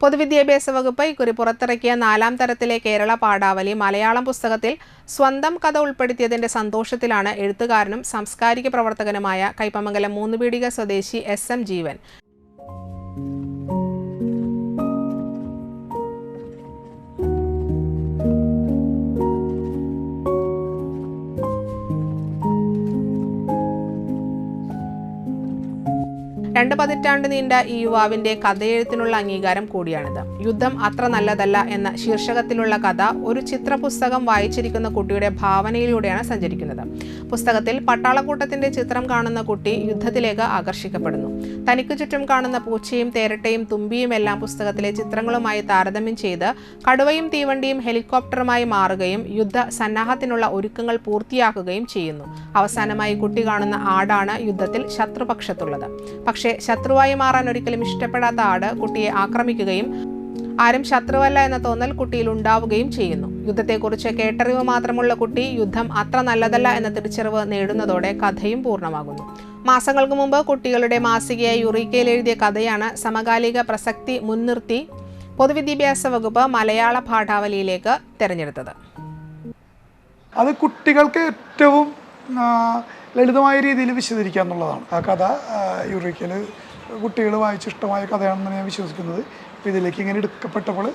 പൊതുവിദ്യാഭ്യാസ വകുപ്പ് ഇക്കുറി പുറത്തിറക്കിയ നാലാം തരത്തിലെ കേരള പാഠാവലി മലയാളം പുസ്തകത്തിൽ സ്വന്തം കഥ ഉൾപ്പെടുത്തിയതിന്റെ സന്തോഷത്തിലാണ് എഴുത്തുകാരനും സാംസ്കാരിക പ്രവർത്തകനുമായ കൈപ്പമംഗലം മൂന്നുപീടിക സ്വദേശി എസ് എം ജീവൻ. രണ്ട് പതിറ്റാണ്ട് നീണ്ട ഈ യുവാവിന്റെ കഥയെഴുത്തിനുള്ള അംഗീകാരം കൂടിയാണിത്. യുദ്ധം അത്ര നല്ലതല്ല എന്ന ശീർഷകത്തിലുള്ള കഥ ഒരു ചിത്രപുസ്തകം വായിച്ചിരിക്കുന്ന കുട്ടിയുടെ ഭാവനയിലൂടെയാണ് സഞ്ചരിക്കുന്നത്. പുസ്തകത്തിൽ പട്ടാളക്കൂട്ടത്തിന്റെ ചിത്രം കാണുന്ന കുട്ടി യുദ്ധത്തിലേക്ക് ആകർഷിക്കപ്പെടുന്നു. തനിക്ക് ചുറ്റും കാണുന്ന പൂച്ചയും തേരട്ടയും തുമ്പിയും എല്ലാം പുസ്തകത്തിലെ ചിത്രങ്ങളുമായി താരതമ്യം ചെയ്ത് കടുവയും തീവണ്ടിയും ഹെലികോപ്റ്ററുമായി മാറുകയും യുദ്ധ സന്നാഹത്തിനുള്ള ഒരുക്കങ്ങൾ പൂർത്തിയാക്കുകയും ചെയ്യുന്നു. അവസാനമായി കുട്ടി കാണുന്ന ആടാണ് യുദ്ധത്തിൽ ശത്രുപക്ഷത്തുള്ളത്. പക്ഷേ ശത്രുവായി മാറാൻ ഒരിക്കലും ഇഷ്ടപ്പെടാത്ത ആട് കുട്ടിയെ ആക്രമിക്കുകയും ആരും ശത്രുവല്ല എന്ന തോന്നൽ കുട്ടിയിൽ ഉണ്ടാവുകയും ചെയ്യുന്നു. യുദ്ധത്തെക്കുറിച്ച് കേട്ടറിവ് മാത്രമുള്ള കുട്ടി യുദ്ധം അത്ര നല്ലതല്ല എന്ന തിരിച്ചറിവ് നേടുന്നതോടെ കഥയും പൂർണമാകുന്നു. മാസങ്ങൾക്ക് മുമ്പ് കുട്ടികളുടെ മാസികയായ യുറീക്കയിൽ എഴുതിയ കഥയാണ് സമകാലിക പ്രസക്തി മുൻനിർത്തി പൊതുവിദ്യാഭ്യാസ വകുപ്പ് മലയാള പാഠാവലിയിലേക്ക് തിരഞ്ഞെടുത്തത്. അത് കുട്ടികൾക്ക് ഏറ്റവും ലളിതമായ രീതിയിൽ വിശദീകരിക്കുക എന്നുള്ളതാണ്. ആ കഥ യുറിക്കൽ കുട്ടികൾ വായിച്ച് ഇഷ്ടമായ കഥയാണെന്നാണ് ഞാൻ വിശ്വസിക്കുന്നത്. അപ്പോൾ ഇതിലേക്ക് ഇങ്ങനെ എടുക്കപ്പെട്ടപ്പോൾ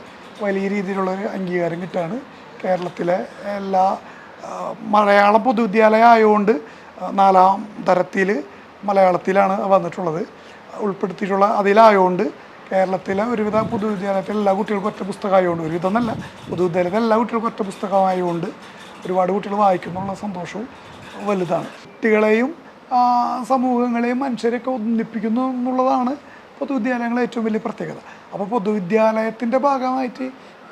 വലിയ രീതിയിലുള്ളൊരു അംഗീകാരം കിട്ടാണ്. കേരളത്തിലെ എല്ലാ മലയാള പൊതുവിദ്യാലയ ആയതുകൊണ്ട് നാലാം തരത്തിൽ മലയാളത്തിലാണ് വന്നിട്ടുള്ളത്. ഉൾപ്പെടുത്തിയിട്ടുള്ള അതിലായതുകൊണ്ട് കേരളത്തിലെ ഒരുവിധ പൊതുവിദ്യാലയത്തിലെ എല്ലാ കുട്ടികൾക്കും ഒറ്റ പുസ്തകമായതുകൊണ്ട് ഒരുവിധം എന്നല്ല പൊതുവിദ്യാലയത്തിലെ എല്ലാ കുട്ടികൾക്കും ഒറ്റ പുസ്തകമായതുകൊണ്ട് ഒരുപാട് കുട്ടികൾ വായിക്കുന്നുള്ള സന്തോഷവും വലുതാണ്. കുട്ടികളെയും സമൂഹങ്ങളെയും മനുഷ്യരെയൊക്കെ ഒന്നിപ്പിക്കുന്നു എന്നുള്ളതാണ് പൊതുവിദ്യാലയങ്ങളെ ഏറ്റവും വലിയ പ്രത്യേകത. അപ്പോൾ പൊതുവിദ്യാലയത്തിന്റെ ഭാഗമായിട്ട്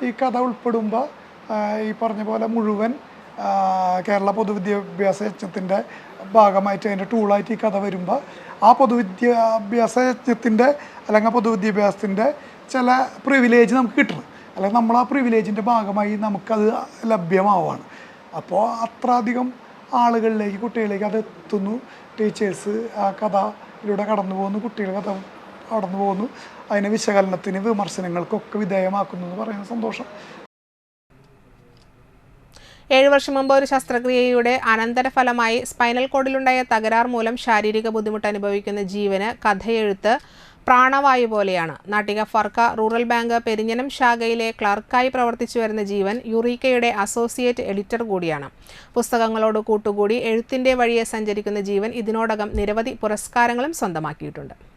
ഈ കഥ ഉൾപ്പെടുമ്പോൾ ഈ പറഞ്ഞ പോലെ മുഴുവൻ കേരള പൊതുവിദ്യാഭ്യാസ യജ്ഞത്തിന്റെ ഭാഗമായിട്ട് അതിന്റെ ടൂളായിട്ട് ഈ കഥ വരുമ്പോൾ ആ പൊതുവിദ്യാഭ്യാസ യജ്ഞത്തിന്റെ അല്ലെങ്കിൽ പൊതുവിദ്യാഭ്യാസത്തിന്റെ ചില പ്രിവിലേജ് നമുക്ക് കിട്ടണം. അല്ലെങ്കിൽ നമ്മൾ ആ പ്രിവിലേജിന്റെ ഭാഗമായി നമുക്കത് ലഭ്യമാവുകയാണ്. അപ്പോൾ അത്ര അധികം ആളുകളിലേക്ക് കുട്ടികളിലേക്ക് അത് എത്തുന്നു. ടീച്ചേഴ്സ് ആ കഥയിലൂടെ കടന്നു പോകുന്നു കുട്ടികൾ കഥ കടന്നു പോകുന്നു. അതിനെ വിശകലനത്തിന് വിമർശനങ്ങൾക്കൊക്കെ വിധേയമാക്കുന്നു എന്ന് പറയുന്ന സന്തോഷം. ഏഴു വർഷം മുമ്പ് ഒരു ശസ്ത്രക്രിയയുടെ അനന്തരഫലമായി സ്പൈനൽ കോഡിലുണ്ടായ തകരാർ മൂലം ശാരീരിക ബുദ്ധിമുട്ട് അനുഭവിക്കുന്ന ജീവന് കഥയെഴുത്ത് പ്രാണവായു പോലെയാണ്. നാട്ടിക ഫർക്ക റൂറൽ ബാങ്ക് പെരിഞ്ഞനം ശാഖയിലെ ക്ലർക്കായി പ്രവർത്തിച്ചു വരുന്ന ജീവൻ യുറീക്കയുടെ അസോസിയേറ്റ് എഡിറ്റർ കൂടിയാണ്. പുസ്തകങ്ങളോട് കൂട്ടുകൂടി എഴുത്തിന്റെ വഴിയെ സഞ്ചരിക്കുന്ന ജീവൻ ഇതിനോടകം നിരവധി പുരസ്കാരങ്ങളും സ്വന്തമാക്കിയിട്ടുണ്ട്.